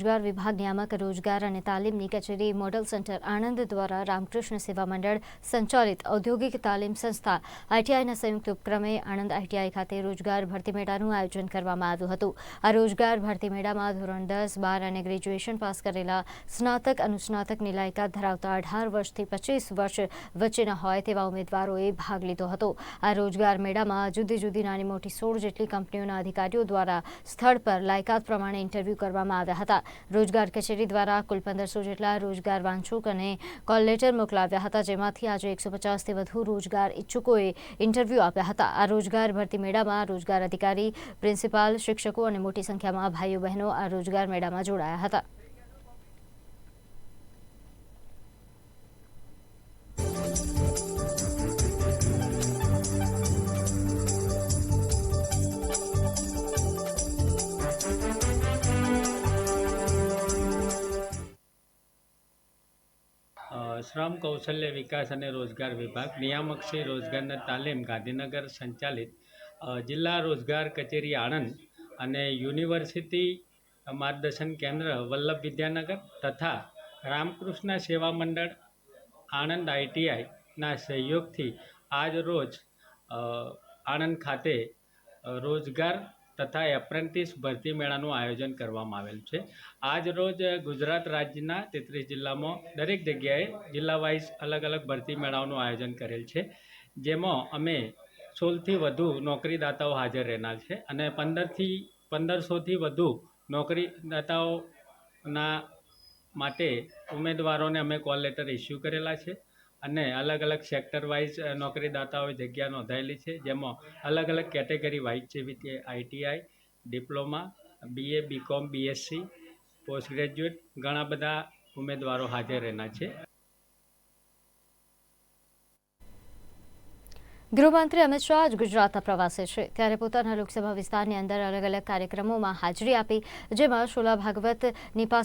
રોજગાર વિભાગ નિયામક રોજગાર અને તાલીમની કચેરી મોડલ સેન્ટર આણંદ દ્વારા રામકૃષ્ણ સેવા મંડળ સંચાલિત ઔદ્યોગિક તાલીમ સંસ્થા આઈટીઆઈના સંયુક્ત ઉપક્રમે આણંદ આઈટીઆઈ ખાતે રોજગાર ભરતી મેળાનું આયોજન કરવામાં આવ્યું હતું. આ રોજગાર ભરતી મેળામાં ધોરણ દસ, બાર અને ગ્રેજ્યુએશન પાસ કરેલા સ્નાતક, અનુસ્નાતકની લાયકાત ધરાવતા અઢાર વર્ષથી પચીસ વર્ષ વચ્ચેના હોય તેવા ઉમેદવારોએ ભાગ લીધો હતો. આ રોજગાર મેળામાં જુદી જુદી નાની મોટી સોળ જેટલી કંપનીઓના અધિકારીઓ દ્વારા સ્થળ પર લાયકાત પ્રમાણે ઇન્ટરવ્યૂ કરવામાં આવ્યા હતા. રોજગાર કચેરી દ્વારા કુલ પંદરસો જેટલા રોજગાર વાંચુક અને કોલ લેટર મોકલાવ્યા હતા. જેમાંથી આજે એકસો પચાસથી વધુ રોજગાર ઇચ્છુકોએ ઇન્ટરવ્યૂ આપ્યા હતા. આ રોજગાર ભરતી મેળામાં રોજગાર અધિકારી, પ્રિન્સિપાલ, શિક્ષકો અને મોટી સંખ્યામાં ભાઈઓ બહેનો આ રોજગાર મેળામાં જોડાયા હતા. શ્રમ, કૌશલ્ય વિકાસ અને રોજગાર વિભાગ, નિયામક શ્રી રોજગારના તાલીમ, ગાંધીનગર સંચાલિત જિલ્લા રોજગાર કચેરી આણંદ અને યુનિવર્સિટી માર્ગદર્શન કેન્દ્ર વલ્લભ વિદ્યાનગર તથા રામકૃષ્ણ સેવા મંડળ આણંદ આઈટીઆઈના સહયોગથી આજ રોજ આણંદ ખાતે રોજગાર તથા એપ્રેન્ટિસ ભરતી મેળાનું આયોજન કરવામાં આવેલ છે. આજ રોજ ગુજરાત રાજ્યના તેત્રીસ જિલ્લામાં દરેક જગ્યાએ જિલ્લા વાઇઝ અલગ અલગ ભરતી મેળાઓનું આયોજન કરેલ છે. જેમાં અમે સોળથી વધુ નોકરીદાતાઓ હાજર રહેનાર છે અને પંદરથી, પંદરસોથી વધુ નોકરીદાતાઓના માટે ઉમેદવારોને અમે કોલ લેટર ઇસ્યુ કરેલા છે. અને અલગ અલગ સેક્ટર વાઇઝ નોકરીદાતાઓએ જગ્યા નોંધાયેલી છે. જેમાં અલગ અલગ કેટેગરી વાઇઝ જેવી કે ITI diploma BA BCom BSc post graduate ઘણા બધા ઉમેદવારો હાજર રહેના છે. ગૃહમંત્રી અમિત શાહ આજ ગુજરાતના પ્રવાસે છે. ત્યારે પોતાના લોકસભા વિસ્તારની અંદર અલગ અલગ કાર્યક્રમોમાં હાજરી આપી, જેમાં શોલા ભાગવતની પાસે